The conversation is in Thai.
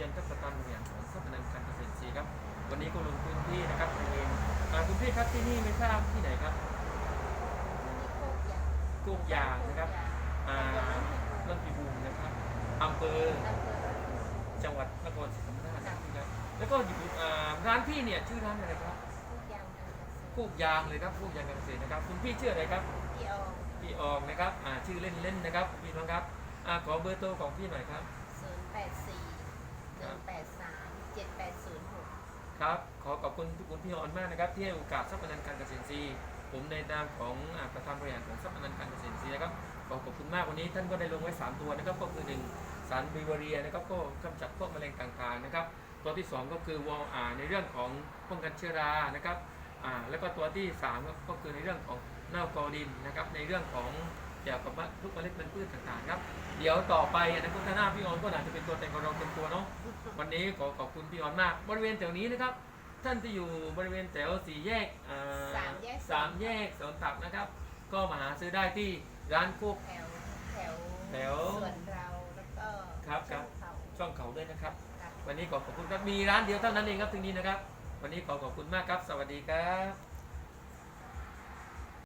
จนทัศตันอย่างของสถาบันการเกษตรศรีครับ วันนี้ก็ลงพื้นที่นะครับบริเวณคุณพี่ครับที่นี่ไม่ทราบที่ไหนครับโคกยางนะครับอ่าเรื่องพิบูลนะครับอำเภอจังหวัดนครศรีธรรมราชนะครับแล้วก็อยู่อ่าร้านพี่เนี่ยชื่อร้านอะไรครับโคกยางเลยครับโคกยางารเกษตรนะครับคุณพี่ชื่ออะไรครับพี่ออกพี่อองนะครับอ่าชื่อเล่นๆนะครับพี่น้องครับอ่าขอเบอร์โทรของพี่หน่อยครับ084 ครับ ขอขอบคุณทุกคนพี่ออนมากนะครับ ที่ให้โอกาสทรัพย์นันการเกษตรซีผมในนามของอประธานบริหารของทรัพย์นันการเกษตรซีนะครับขอขอบคุณมากวันนี้ท่านก็ได้ลงไว้ 3 ตัวนะครับก็คือหนึ่งสารบิวเรียนะครับก็กำจัดพวกแมลงต่างๆนะครับ ตัวที่ 2 ก็คือวอลอ่าในเรื่องของป้องกันเชื้อรานะครับอ่าแล้วก็ตัวที่3ก็ก็คือในเรื่องของเน่ากอดินนะครับในเรื่องของ เกี่ยวกับทุกเมล็ดพันธุ์พืชต่างๆครับ เดี๋ยวต่อไปอนาคตข้างหน้าพี่ออนก็อาจจะเป็นตัวแทนของเราเต็มตัวเนาะวันนี้ขอขอบคุณพี่ออนมาก บริเวณแถวนี้นะครับ ท่านที่อยู่บริเวณแถวสี่แยกอ่สามแยกสามแยกสวนตักนะครับ ก็มาหาซื้อได้ที่ร้านโคกแถวแถวแถวส่วนเราแล้วก็ครับครับช่องเขาช่องเขาด้วยนะครับครับ วันนี้ขอขอบคุณครับมีร้านเดียวเท่านั้นเองครับที่นี้นะครับ วันนี้ขอขอบคุณมากครับ สวัสดีครับ